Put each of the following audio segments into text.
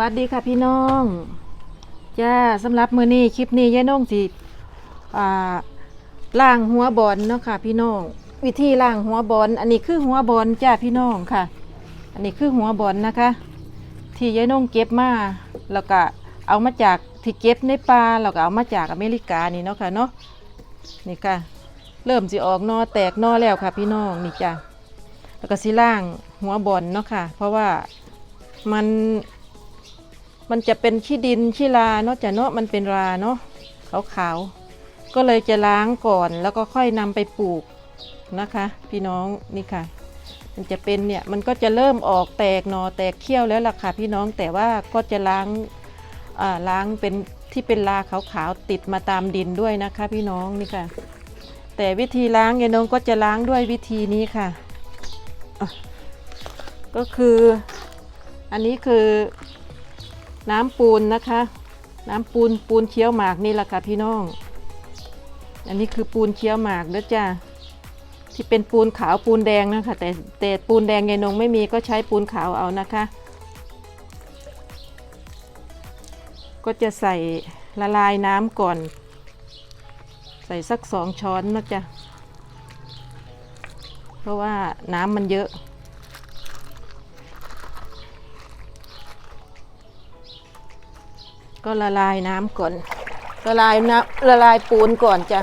วัสดีค่ะพี่น้องจ้าสำหรับมือนี้คลิปนี้ยายน้องสิอ่าล่างหัวบอลเนาะค่ะพี่น้องวิธีล่างหัวบอลอันนี้คือหัวบอลจ้าพี่น้องค่ะ อันนี้คือหัวบอลนะคะ ที่ยายน้องเก็บมาแล้วก็เอามาจากที่เก็บในป่าแล้วก็เอามาจากอเมริกานี่เนาะค่ะเนาะนี่ค่ะ เริ่มสิออกนอแตกนอแล้วค่ะ พี่น้องนี่จ้าแล้วก็สิล่างหัวบอลเนาะค่ะ เพราะว่ามัน มันจะเป็นขี้ดินขี้ลาเนาะจะเนาะมันเป็นราเนาะขาวๆก็เลยจะล้างก่อนแล้วก็ค่อยนำไปปลูกนะคะ พี่น้องนี่ค่ะ มันจะเป็นเนี่ยมันก็จะเริ่มออกแตกหนอแตกเขี้ยวแล้วล่ะค่ะพี่น้องแต่ว่าก็จะล้างอ่าล้างเป็นที่เป็นลาขาวๆติดมาตามดินด้วยนะคะ พี่น้องนี่ค่ะ แต่วิธีล้างยายน้องก็จะล้างด้วยวิธีนี้ค่ะอะก็คืออันนี้คือ น้ำปูนนะคะ น้ำปูนปูนเคี้ยวหมากนี่แหละค่ะพี่น้อง อันนี้คือปูนเคี้ยวหมากเด้อจ้าที่เป็นปูนขาวปูนแดงนะคะ แต่แต่ปูนแดงยายนงไม่มีก็ใช้ปูนขาวเอานะคะ ก็จะใส่ละลายน้ำก่อน ใส่สักสองช้อนนะจ๊ะเพราะว่าน้ำมันเยอะ ก็ละลายน้ำก่อน ละลายน้ำละลายปูนก่อนจ้ะ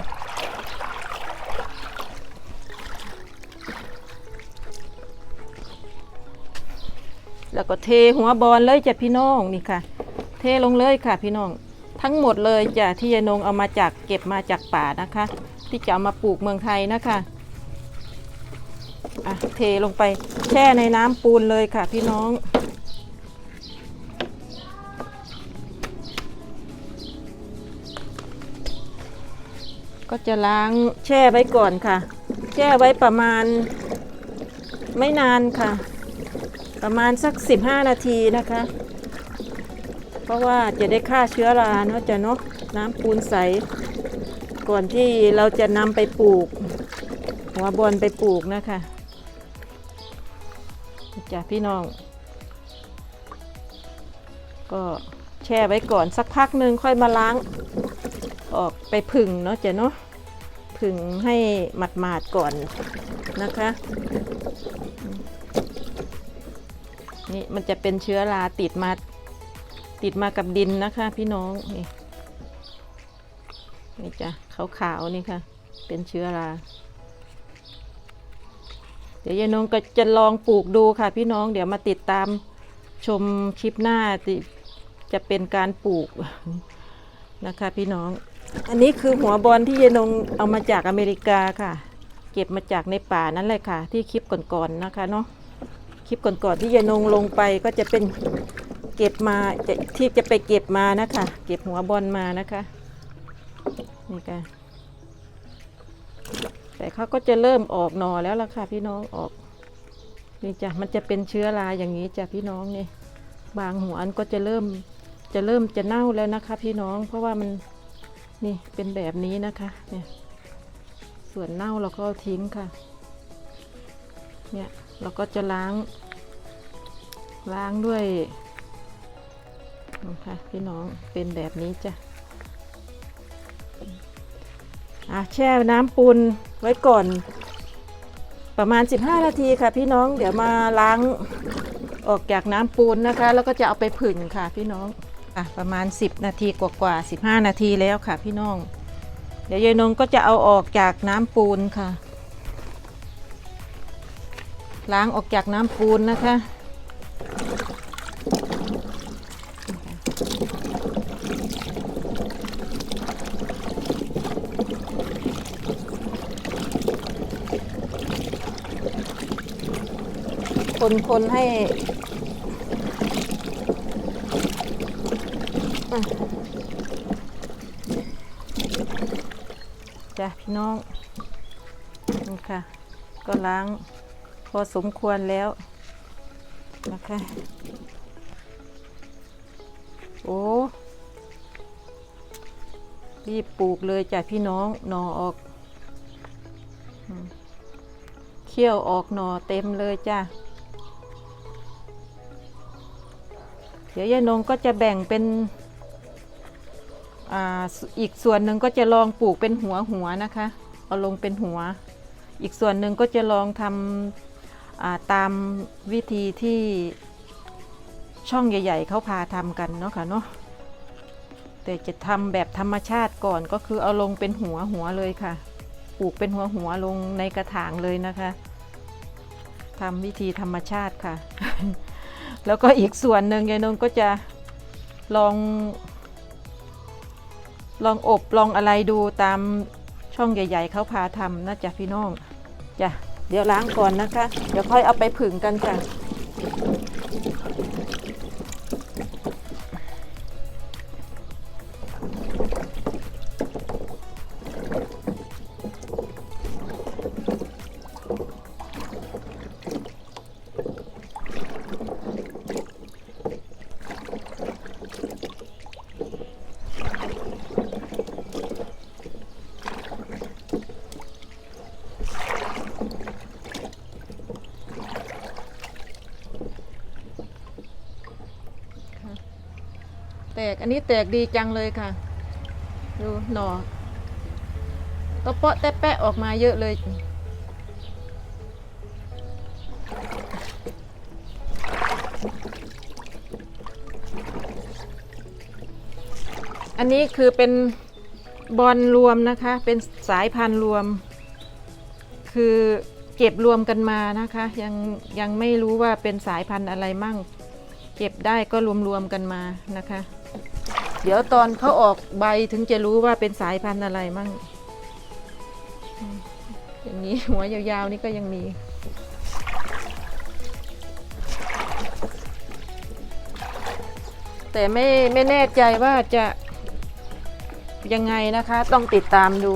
แล้วก็เทหัวบอลเลยจ้ะพี่น้องนี่ค่ะ เทลงเลยค่ะพี่น้อง ทั้งหมดเลยจ้ะที่ยายนงเอามาจากเก็บมาจากป่านะคะ ที่จะเอามาปลูกเมืองไทยนะคะอะเทลงไปแช่ในน้ำปูนเลยค่ะพี่น้อง ก็จะล้างแช่ไว้ก่อนค่ะ แช่ไว้ประมาณไม่นานค่ะ ประมาณสัก 15 นาทีนะคะ เพราะว่าจะได้ฆ่าเชื้อราเนาะจะเนาะน้ำปูนใส ก่อนที่เราจะนำไปปลูก หัวบอลไปปลูกนะคะจ้ะพี่น้อง ก็แช่ไว้ก่อนสักพักหนึ่งค่อยมาล้าง ออกไปผึ่งเนาะจ้ะเนาะผึ่งให้หมาดๆก่อนนะคะนี่มันจะเป็นเชื้อราติดมาติดมากับดินนะคะพี่น้องนี่นี่จ้ะขาวๆนี่ค่ะ เป็นเชื้อราเดี๋ยวยายนงก็จะลองปลูกดูค่ะ พี่น้องเดี๋ยวมาติดตามชมคลิปหน้าจะเป็นการปลูกนะคะพี่น้อง อันนี้คือหัวบอลที่ยายนงเอามาจากอเมริกาค่ะ เก็บมาจากในป่านั่นเลยค่ะ ที่คลิปก่อนๆนะคะเนาะคลิปก่อนๆที่ยายนงลงไปก็จะเป็นเก็บมาจะที่จะไปเก็บมานะคะ เก็บหัวบอลมานะคะนี่ค่ะแต่เขาก็จะเริ่มออกหนอแล้วล่ะค่ะ พี่น้องออกนี่จ้ะมันจะเป็นเชื้อราอย่างนี้จ้ะพี่น้องนี่บางหัวอันก็จะเริ่มจะเริ่มจะเน่าแล้วนะคะ พี่น้องเพราะว่ามัน นี่เป็นแบบนี้นะคะ เนี่ย ส่วนเน่าเราก็ทิ้งค่ะ เนี่ยเราก็จะล้าง ล้างด้วยนะคะพี่น้องเป็นแบบนี้จ้ะอะแช่น้ำปูนไว้ก่อน ประมาณ 15 นาทีค่ะ พี่น้องเดี๋ยวมาล้างออกจากน้ำปูนนะคะ แล้วก็จะเอาไปผึ่งค่ะพี่น้อง อะประมาณ 10 นาทีกว่าๆ15 นาทีแล้วค่ะพี่น้อง เดี๋ยวยายนงก็จะเอาออกจากน้ำปูนค่ะ ล้างออกจากน้ำปูนนะคะคนคนให้อะ จ้ะพี่น้องนี่ค่ะ ก็ล้างพอสมควรแล้วนะคะโอ้รีบปลูกเลยจ้ะพี่น้องหนอออกเขี้ยวออกหนอเต็มเลยจ้ะเดี๋ยวยายนงก็จะแบ่งเป็น อีกส่วนหนึ่งก็จะลองปลูกเป็นหัวหัวนะคะ เอาลงเป็นหัว อีกส่วนหนึ่งก็จะลองทำตามวิธีที่ช่องใหญ่ ๆเขาพาทำกันเนาะค่ะเนาะแต่จะทำแบบธรรมชาติก่อนก็คือเอาลงเป็นหัวหัวเลยค่ะ ปลูกเป็นหัวหัวลงในกระถางเลยนะคะทำวิธีธรรมชาติค่ะ แล้วก็อีกส่วนหนึ่งยายนงก็จะลอง ลองอบลองอะไรดูตามช่องใหญ่ ๆเขาพาทำนะจ๊ะพี่น้องจ้ะเดี๋ยวล้างก่อนนะคะ เดี๋ยวค่อยเอาไปผึ่งกันจ้ะ แตกอันนี้แตกดีจังเลยค่ะ ดูหน่อตะเปาะแตะแปะออกมาเยอะเลย อันนี้คือเป็นบอลรวมนะคะ เป็นสายพันธุ์รวม คือเก็บรวมกันมานะคะ ยังยังไม่รู้ว่าเป็นสายพันธุ์อะไรมั่ง เก็บได้ก็รวมๆกันมานะคะ เดี๋ยวตอนเขาออกใบถึงจะรู้ว่าเป็นสายพันธุ์อะไรมั่ง อย่างนี้หัวยาวๆนี่ก็ยังมีแต่ไม่ไม่แน่ใจว่าจะยังไงนะคะ ต้องติดตามดู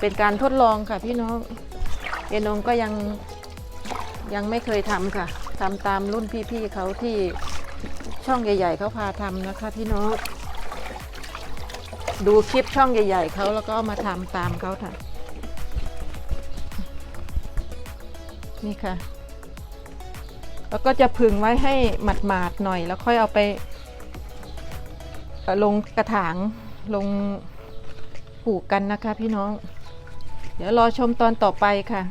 เป็นการทดลองค่ะพี่น้องเอนงก็ยังยังไม่เคยทำค่ะทำตามรุ่นพี่ๆเขาที่ ช่องใหญ่ ๆเขาพาทำนะคะพี่น้องดูคลิปช่องใหญ่ ๆเขาแล้วก็มาทำตามเขาค่ะ นี่ค่ะ แล้วก็จะผึ่งไว้ให้หมาดๆหน่อยแล้วค่อยเอาไปลงกระถางลงปลูกกันนะคะพี่น้อง เดี๋ยวรอชมตอนต่อไปค่ะ